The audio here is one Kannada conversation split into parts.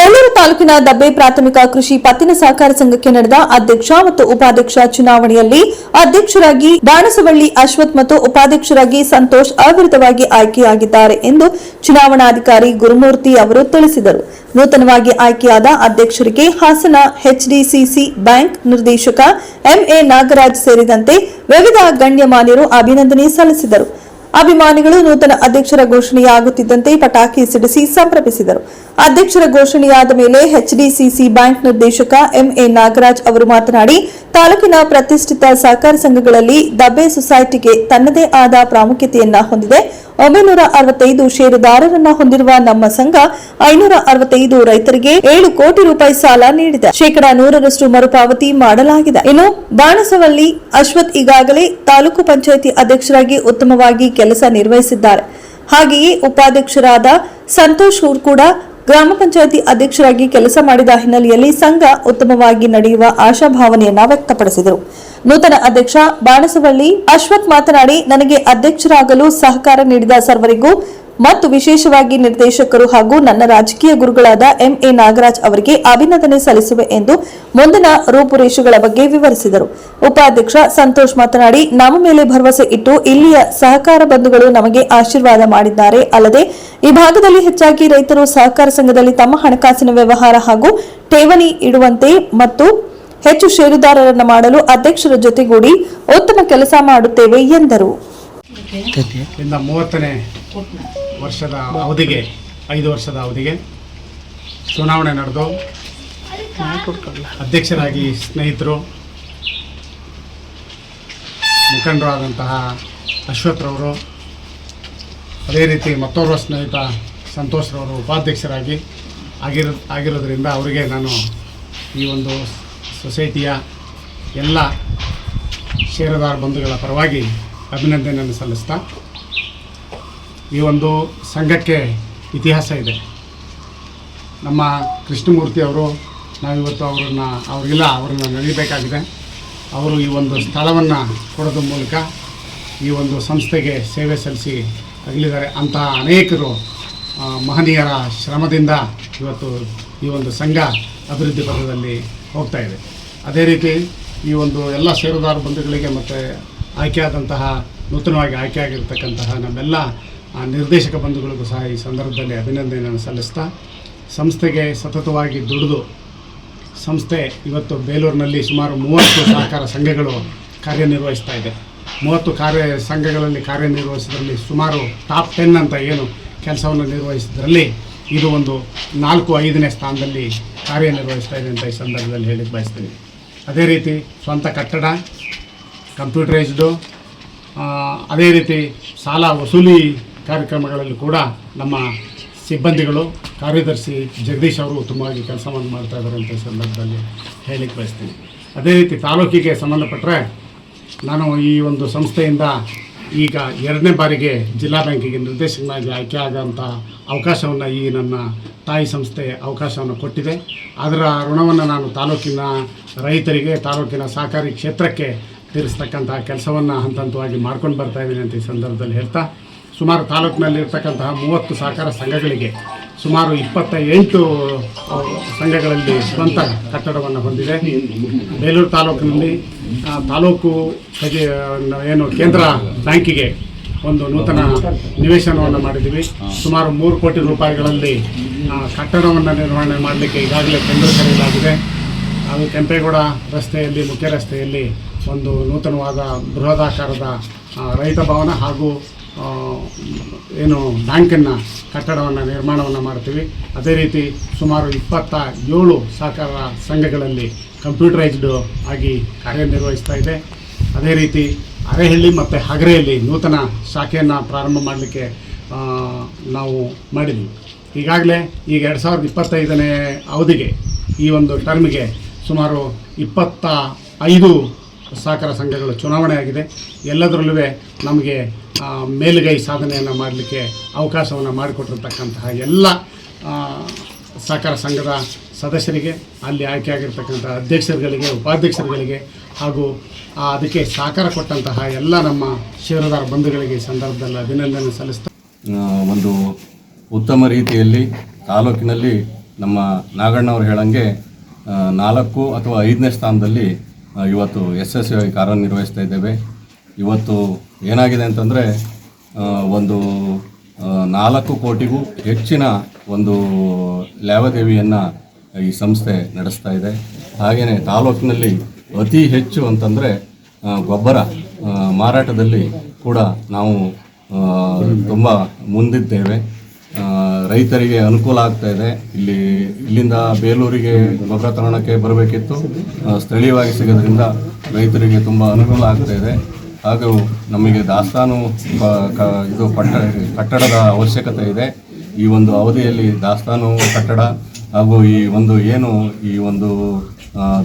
ಬೇಲೂರು ತಾಲೂಕಿನ ದಬ್ಬೆ ಪ್ರಾಥಮಿಕ ಕೃಷಿ ಪತ್ತಿನ ಸಹಕಾರ ಸಂಘಕ್ಕೆ ನಡೆದ ಅಧ್ಯಕ್ಷ ಮತ್ತು ಉಪಾಧ್ಯಕ್ಷ ಚುನಾವಣೆಯಲ್ಲಿ ಅಧ್ಯಕ್ಷರಾಗಿ ಬಾಣಸವಳ್ಳಿ ಅಶ್ವಥ್ ಮತ್ತು ಉಪಾಧ್ಯಕ್ಷರಾಗಿ ಸಂತೋಷ್ ಅವಿರತವಾಗಿ ಆಯ್ಕೆಯಾಗಿದ್ದಾರೆ ಎಂದು ಚುನಾವಣಾಧಿಕಾರಿ ಗುರುಮೂರ್ತಿ ಅವರು ತಿಳಿಸಿದರು. ನೂತನವಾಗಿ ಆಯ್ಕೆಯಾದ ಅಧ್ಯಕ್ಷರಿಗೆ ಹಾಸನ ಎಚ್ಡಿಸಿಸಿ ಬ್ಯಾಂಕ್ ನಿರ್ದೇಶಕ ಎಂಎ ನಾಗರಾಜ್ ಸೇರಿದಂತೆ ವಿವಿಧ ಗಣ್ಯಮಾನ್ಯರು ಅಭಿನಂದನೆ ಸಲ್ಲಿಸಿದರು. ಅಭಿಮಾನಿಗಳು ನೂತನ ಅಧ್ಯಕ್ಷರ ಘೋಷಣೆಯಾಗುತ್ತಿದ್ದಂತೆ ಪಟಾಕಿ ಸಿಡಿಸಿ ಸಂಭ್ರಮಿಸಿದರು. ಅಧ್ಯಕ್ಷರ ಘೋಷಣೆಯಾದ ಮೇಲೆ ಎಚ್ಡಿಸಿಸಿ ಬ್ಯಾಂಕ್ ನಿರ್ದೇಶಕ ಎಂಎ ನಾಗರಾಜ್ ಅವರು ಮಾತನಾಡಿ, ತಾಲೂಕಿನ ಪ್ರತಿಷ್ಠಿತ ಸಹಕಾರ ಸಂಘಗಳಲ್ಲಿ ದಬ್ಬೆ ಸೊಸೈಟಿಗೆ ತನ್ನದೇ ಆದ ಪ್ರಾಮುಖ್ಯತೆಯನ್ನ ಹೊಂದಿದೆ. ಒಂಬೈನೂರ ಅರವತ್ತೈದು ಷೇರುದಾರರನ್ನ ಹೊಂದಿರುವ ನಮ್ಮ ಸಂಘ ಐನೂರ ಅರವತ್ತೈದು ರೈತರಿಗೆ ಏಳು ಕೋಟಿ ರೂಪಾಯಿ ಸಾಲ ನೀಡಿದೆ. ಶೇಕಡಾ ನೂರರಷ್ಟು ಮರುಪಾವತಿ ಮಾಡಲಾಗಿದೆ. ಇನ್ನು ಬಾಣಸವಳ್ಳಿ ಅಶ್ವಥ್ ಈಗಾಗಲೇ ತಾಲೂಕು ಪಂಚಾಯಿತಿ ಅಧ್ಯಕ್ಷರಾಗಿ ಉತ್ತಮವಾಗಿ ಕೆಲಸ ನಿರ್ವಹಿಸಿದ್ದಾರೆ. ಹಾಗೆಯೇ ಉಪಾಧ್ಯಕ್ಷರಾದ ಸಂತೋಷ್ ಊರ್ ಕೂಡ ಗ್ರಾಮ ಪಂಚಾಯಿತಿ ಅಧ್ಯಕ್ಷರಾಗಿ ಕೆಲಸ ಮಾಡಿದ ಹಿನ್ನೆಲೆಯಲ್ಲಿ ಸಂಘ ಉತ್ತಮವಾಗಿ ನಡೆಯುವ ಆಶಾಭಾವನೆಯನ್ನ ವ್ಯಕ್ತಪಡಿಸಿದರು. ನೂತನ ಅಧ್ಯಕ್ಷ ಬಾಣಸವಳ್ಳಿ ಅಶ್ವಥ್ ಮಾತನಾಡಿ, ನನಗೆ ಅಧ್ಯಕ್ಷರಾಗಲು ಸಹಕಾರ ನೀಡಿದ ಸರ್ವರಿಗೂ ಮತ್ತು ವಿಶೇಷವಾಗಿ ನಿರ್ದೇಶಕರು ಹಾಗೂ ನನ್ನ ರಾಜಕೀಯ ಗುರುಗಳಾದ ಎಂಎ ನಾಗರಾಜ್ ಅವರಿಗೆ ಅಭಿನಂದನೆ ಸಲ್ಲಿಸುವೆ ಎಂದು ಮುಂದಿನ ರೂಪುರೇಷೆಗಳ ಬಗ್ಗೆ ವಿವರಿಸಿದರು. ಉಪಾಧ್ಯಕ್ಷ ಸಂತೋಷ್ ಮಾತನಾಡಿ, ನಮ್ಮ ಮೇಲೆ ಭರವಸೆ ಇಟ್ಟು ಇಲ್ಲಿಯ ಸಹಕಾರ ಬಂಧುಗಳು ನಮಗೆ ಆಶೀರ್ವಾದ ಮಾಡಿದ್ದಾರೆ. ಅಲ್ಲದೆ, ಈ ಭಾಗದಲ್ಲಿ ಹೆಚ್ಚಾಗಿ ರೈತರು ಸಹಕಾರ ಸಂಘದಲ್ಲಿ ತಮ್ಮ ಹಣಕಾಸಿನ ವ್ಯವಹಾರ ಹಾಗೂ ಠೇವಣಿ ಇಡುವಂತೆ ಮತ್ತು ಹೆಚ್ಚು ಷೇರುದಾರರನ್ನು ಮಾಡಲು ಅಧ್ಯಕ್ಷರ ಜೊತೆಗೂಡಿ ಉತ್ತಮ ಕೆಲಸ ಮಾಡುತ್ತೇವೆ ಎಂದರು. ಇಂದ ಮೂವತ್ತನೇ ವರ್ಷದ ಅವಧಿಗೆ, ಐದು ವರ್ಷದ ಅವಧಿಗೆ ಚುನಾವಣೆ ನಡೆದು ಅಧ್ಯಕ್ಷರಾಗಿ ಸ್ನೇಹಿತರು, ಮುಖಂಡರಾದಂತಹ ಅಶ್ವಥ್ರವರು ಅದೇ ರೀತಿ ಮತ್ತೋರ್ವ ಸ್ನೇಹಿತ ಸಂತೋಷ್ರವರು ಉಪಾಧ್ಯಕ್ಷರಾಗಿ ಆಗಿರೋ, ಆಗಿರೋದ್ರಿಂದ ಅವರಿಗೆ ನಾನು ಈ ಒಂದು ಸೊಸೈಟಿಯ ಎಲ್ಲ ಷೇರದಾರ ಬಂಧುಗಳ ಪರವಾಗಿ ಅಭಿನಂದನೆಯನ್ನು ಸಲ್ಲಿಸ್ತಾ ಈ ಒಂದು ಸಂಘಕ್ಕೆ ಇತಿಹಾಸ ಇದೆ. ನಮ್ಮ ಕೃಷ್ಣಮೂರ್ತಿ ಅವರು, ನಾವಿವತ್ತು ಅವರನ್ನು ಅವರಿಲ್ಲ ಅವರನ್ನು ನಡೀಬೇಕಾಗಿದೆ. ಅವರು ಈ ಒಂದು ಸ್ಥಳವನ್ನು ಕೊಡೋದ್ರ ಮೂಲಕ ಈ ಒಂದು ಸಂಸ್ಥೆಗೆ ಸೇವೆ ಸಲ್ಲಿಸಿ ಅಗಲಿದ್ದಾರೆ. ಅಂತಹ ಅನೇಕರು ಮಹನೀಯರ ಶ್ರಮದಿಂದ ಇವತ್ತು ಈ ಒಂದು ಸಂಘ ಅಭಿವೃದ್ಧಿ ಪಥದಲ್ಲಿ ಹೋಗ್ತಾ ಇದೆ. ಅದೇ ರೀತಿ ಈ ಒಂದು ಎಲ್ಲ ಷೇರುದಾರ ಬಂಧುಗಳಿಗೆ ಮತ್ತು ಆಯ್ಕೆಯಾದಂತಹ, ನೂತನವಾಗಿ ಆಯ್ಕೆಯಾಗಿರ್ತಕ್ಕಂತಹ ನಮ್ಮೆಲ್ಲ ನಿರ್ದೇಶಕ ಬಂಧುಗಳಿಗೂ ಸಹ ಈ ಸಂದರ್ಭದಲ್ಲಿ ಅಭಿನಂದನೆಯನ್ನು ಸಲ್ಲಿಸ್ತಾ, ಸಂಸ್ಥೆಗೆ ಸತತವಾಗಿ ದುಡಿದು, ಸಂಸ್ಥೆ ಇವತ್ತು ಬೇಲೂರಿನಲ್ಲಿ ಸುಮಾರು ಮೂವತ್ತು ಸಹಕಾರ ಸಂಘಗಳು ಕಾರ್ಯನಿರ್ವಹಿಸ್ತಾ ಇದೆ. ಮೂವತ್ತು ಕಾರ್ಯ, ಸಂಘಗಳಲ್ಲಿ ಕಾರ್ಯನಿರ್ವಹಿಸಿದ್ರಲ್ಲಿ ಸುಮಾರು ಟಾಪ್ ಟೆನ್ ಅಂತ ಏನು ಕೆಲಸವನ್ನು ನಿರ್ವಹಿಸಿದ್ರಲ್ಲಿ ಇದು ಒಂದು ನಾಲ್ಕು, ಐದನೇ ಸ್ಥಾನದಲ್ಲಿ ಕಾರ್ಯನಿರ್ವಹಿಸ್ತಾ ಇದೆ ಅಂತ ಈ ಸಂದರ್ಭದಲ್ಲಿ ಹೇಳಿಕ್ಕೆ ಬಯಸ್ತೀನಿ. ಅದೇ ರೀತಿ ಸ್ವಂತ ಕಟ್ಟಡ ಕಂಪ್ಯೂಟರೈಸ್ಡು ಅದೇ ರೀತಿ ಸಾಲ ವಸೂಲಿ ಕಾರ್ಯಕ್ರಮಗಳಲ್ಲಿ ಕೂಡ ನಮ್ಮ ಸಿಬ್ಬಂದಿಗಳು, ಕಾರ್ಯದರ್ಶಿ ಜಗದೀಶ್ ಅವರು ಉತ್ತಮವಾಗಿ ಕೆಲಸವನ್ನು ಮಾಡ್ತಾ ಇದ್ದಾರೆ ಅಂತ ಸಂದರ್ಭದಲ್ಲಿ ಹೇಳಿಕ್ಕೆ ಬಯಸ್ತೀನಿ. ಅದೇ ರೀತಿ ತಾಲೂಕಿಗೆ ಸಂಬಂಧಪಟ್ಟರೆ ನಾನು ಈ ಒಂದು ಸಂಸ್ಥೆಯಿಂದ ಈಗ ಎರಡನೇ ಬಾರಿಗೆ ಜಿಲ್ಲಾ ಬ್ಯಾಂಕಿಗೆ ನಿರ್ದೇಶಕನಾಗಿ ಆಯ್ಕೆ ಆಗೋಂಥ ಅವಕಾಶವನ್ನು ಈ ನನ್ನ ತಾಯಿ ಸಂಸ್ಥೆ ಅವಕಾಶವನ್ನು ಕೊಟ್ಟಿದೆ. ಅದರ ಋಣವನ್ನು ನಾನು ತಾಲೂಕಿನ ರೈತರಿಗೆ, ತಾಲೂಕಿನ ಸಹಕಾರಿ ಕ್ಷೇತ್ರಕ್ಕೆ ತೀರಿಸ್ತಕ್ಕಂತಹ ಕೆಲಸವನ್ನು ಹಂತ ಹಂತವಾಗಿ ಮಾಡ್ಕೊಂಡು ಬರ್ತಾ ಇದ್ದೀನಿ ಅಂತ ಈ ಸಂದರ್ಭದಲ್ಲಿ ಹೇಳ್ತಾ, ಸುಮಾರು ತಾಲೂಕಿನಲ್ಲಿರ್ತಕ್ಕಂತಹ ಮೂವತ್ತು ಸಹಕಾರ ಸಂಘಗಳಿಗೆ ಸುಮಾರು ಇಪ್ಪತ್ತ ಎಂಟು ಸಂಘಗಳಲ್ಲಿ ಸ್ವಂತ ಕಟ್ಟಡವನ್ನು ಹೊಂದಿದೆ ಬೇಲೂರು ತಾಲೂಕಿನಲ್ಲಿ ತಾಲೂಕು ಖಜೆ ಏನು ಕೇಂದ್ರ ಬ್ಯಾಂಕಿಗೆ ಒಂದು ನೂತನ ನಿವೇಶನವನ್ನು ಮಾಡಿದ್ದೀವಿ. ಸುಮಾರು ಮೂರು ಕೋಟಿ ರೂಪಾಯಿಗಳಲ್ಲಿ ಕಟ್ಟಡವನ್ನು ನಿರ್ವಹಣೆ ಮಾಡಲಿಕ್ಕೆ ಈಗಾಗಲೇ ಟೆಂಡರ್ ಕರೆಯಲಾಗಿದೆ. ಅದು ಕೆಂಪೇಗೌಡ ರಸ್ತೆಯಲ್ಲಿ, ಮುಖ್ಯ ರಸ್ತೆಯಲ್ಲಿ ಒಂದು ನೂತನವಾದ ಬೃಹದಾಕಾರದ ರೈತ ಭವನ ಹಾಗೂ ಏನು ಬ್ಯಾಂಕನ್ನು ಕಟ್ಟಡವನ್ನು, ನಿರ್ಮಾಣವನ್ನು ಮಾಡ್ತೀವಿ. ಅದೇ ರೀತಿ ಸುಮಾರು ಇಪ್ಪತ್ತ ಏಳು ಸಹಕಾರ ಸಂಘಗಳಲ್ಲಿ ಕಂಪ್ಯೂಟರೈಸ್ಡ್ ಆಗಿ ಕಾರ್ಯನಿರ್ವಹಿಸ್ತಾ ಇದೆ. ಅದೇ ರೀತಿ ಅರೆಹಳ್ಳಿ ಮತ್ತು ಹಗರೆಯಲ್ಲಿ ನೂತನ ಶಾಖೆಯನ್ನು ಪ್ರಾರಂಭ ಮಾಡಲಿಕ್ಕೆ ನಾವು ಮಾಡಿದ್ವಿ. ಈಗಾಗಲೇ ಈಗ ಎರಡು ಸಾವಿರದ ಇಪ್ಪತ್ತೈದನೇ ಅವಧಿಗೆ ಈ ಒಂದು ಟರ್ಮ್ಗೆ ಸುಮಾರು ಇಪ್ಪತ್ತ ಐದು ಸಹಕಾರ ಸಂಘಗಳು ಚುನಾವಣೆ ಆಗಿದೆ. ಎಲ್ಲದರಲ್ಲೂ ನಮಗೆ ಮೇಲುಗೈ ಸಾಧನೆಯನ್ನು ಮಾಡಲಿಕ್ಕೆ ಅವಕಾಶವನ್ನು ಮಾಡಿಕೊಟ್ಟಿರ್ತಕ್ಕಂತಹ ಎಲ್ಲ ಸಹಕಾರ ಸಂಘದ ಸದಸ್ಯರಿಗೆ, ಅಲ್ಲಿ ಆಯ್ಕೆಯಾಗಿರ್ತಕ್ಕಂಥ ಅಧ್ಯಕ್ಷರುಗಳಿಗೆ, ಉಪಾಧ್ಯಕ್ಷರುಗಳಿಗೆ ಹಾಗೂ ಅದಕ್ಕೆ ಸಹಕಾರ ಕೊಟ್ಟಂತಹ ಎಲ್ಲ ನಮ್ಮ ಷೇರುದಾರ ಬಂಧುಗಳಿಗೆ ಈ ಸಂದರ್ಭದಲ್ಲಿ ಅಭಿನಂದನೆ ಸಲ್ಲಿಸ್ತಾ ಒಂದು ಉತ್ತಮ ರೀತಿಯಲ್ಲಿ ತಾಲೂಕಿನಲ್ಲಿ ನಮ್ಮ ನಾಗಣ್ಣವರು ಹೇಳಂಗೆ ನಾಲ್ಕು ಅಥವಾ ಐದನೇ ಸ್ಥಾನದಲ್ಲಿ ಇವತ್ತು ಯಶಸ್ವಿಯಾಗಿ ಕಾರ್ಯನಿರ್ವಹಿಸ್ತಾ ಇದ್ದೇವೆ. ಇವತ್ತು ಏನಾಗಿದೆ ಅಂತಂದರೆ ಒಂದು ನಾಲ್ಕು ಕೋಟಿಗೂ ಹೆಚ್ಚಿನ ಒಂದು ಲಾವಾದೇವಿಯನ್ನು ಈ ಸಂಸ್ಥೆ ನಡೆಸ್ತಾ ಇದೆ. ಹಾಗೆಯೇ ತಾಲೂಕಿನಲ್ಲಿ ಅತಿ ಹೆಚ್ಚು ಅಂತಂದರೆ ಗೊಬ್ಬರ ಮಾರಾಟದಲ್ಲಿ ಕೂಡ ನಾವು ತುಂಬ ಮುಂದಿದ್ದೇವೆ. ರೈತರಿಗೆ ಅನುಕೂಲ ಆಗ್ತಾ ಇದೆ. ಇಲ್ಲಿ, ಇಲ್ಲಿಂದ ಬೇಲೂರಿಗೆ ಗೊಬ್ಬರ ತರೋಣಕ್ಕೆ ಬರಬೇಕಿತ್ತು. ಸ್ಥಳೀಯವಾಗಿ ಸಿಗೋದ್ರಿಂದ ರೈತರಿಗೆ ತುಂಬ ಅನುಕೂಲ ಆಗ್ತಾ ಇದೆ. ಹಾಗೂ ನಮಗೆ ದಾಸ್ತಾನು ಇದು ಪಟ್ಟ, ಕಟ್ಟಡದ ಅವಶ್ಯಕತೆ ಇದೆ. ಈ ಒಂದು ಅವಧಿಯಲ್ಲಿ ದಾಸ್ತಾನು ಕಟ್ಟಡ ಹಾಗೂ ಈ ಒಂದು ಏನು, ಈ ಒಂದು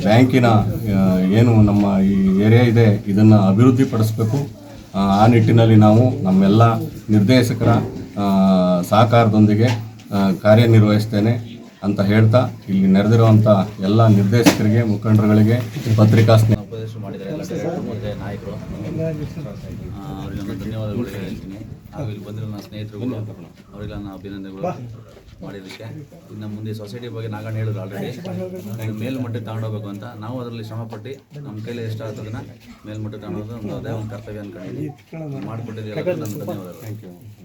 ಬ್ಯಾಂಕಿನ ಏನು ನಮ್ಮ ಈ ಏರಿಯಾ ಇದೆ, ಇದನ್ನು ಅಭಿವೃದ್ಧಿಪಡಿಸಬೇಕು. ಆ ನಿಟ್ಟಿನಲ್ಲಿ ನಾವು ನಮ್ಮೆಲ್ಲ ನಿರ್ದೇಶಕರ ಸಹಕಾರದೊಂದಿಗೆ ಕಾರ್ಯನಿರ್ವಹಿಸ್ತೇನೆ ಅಂತ ಹೇಳ್ತಾ ಇಲ್ಲಿ ನಡೆದಿರುವಂಥ ಎಲ್ಲ ನಿರ್ದೇಶಕರಿಗೆ ಮುಖಂಡರುಗಳಿಗೆ ಪತ್ರಿಕಾ ಸ್ನೇಹ ಉಪದೇಶ ಮಾಡಿದ್ದಾರೆ ಎಲ್ಲ ಡೈರೆಕ್ಟರ್ ಮತ್ತು ನಾಯಕರು. ಆ, ಧನ್ಯವಾದಗಳು ಹೇಳ್ತೀನಿ. ಇಲ್ಲಿ ಬಂದಿರೋ ನನ್ನ ಸ್ನೇಹಿತರುಗಳು ಅವರಿಗೆಲ್ಲ ನಾನು ಅಭಿನಂದನೆಗಳು ಮಾಡಿದ್ದಕ್ಕೆ. ಇನ್ನು ಮುಂದೆ ಸೊಸೈಟಿ ಬಗ್ಗೆ ನಾಗಣ್ಣ ಹೇಳಿದ್ರು ಆಲ್ರೆಡಿ ಮೇಲ್ಮಟ್ಟಕ್ಕೆ ತಗೊಂಡೋಗ್ಬೇಕು ಅಂತ. ನಾವು ಅದರಲ್ಲಿ ಶ್ರಮಪಟ್ಟು ನಮ್ಮ ಕೈಲಿ ಎಷ್ಟಾಗ್ತದನ್ನ ಮೇಲ್ಮಟ್ಟಕ್ಕೆ ತಗೊಂಡೋಗೋದು ಒಂದು ಅದೇ ಒಂದು ಕರ್ತವ್ಯ ಅನ್ಕೊಂಡಿದ್ದೀನಿ. ಮಾಡಿಕೊಟ್ಟಿದ್ದೀವಿ ಥ್ಯಾಂಕ್ ಧನ್ಯವಾದಗಳು.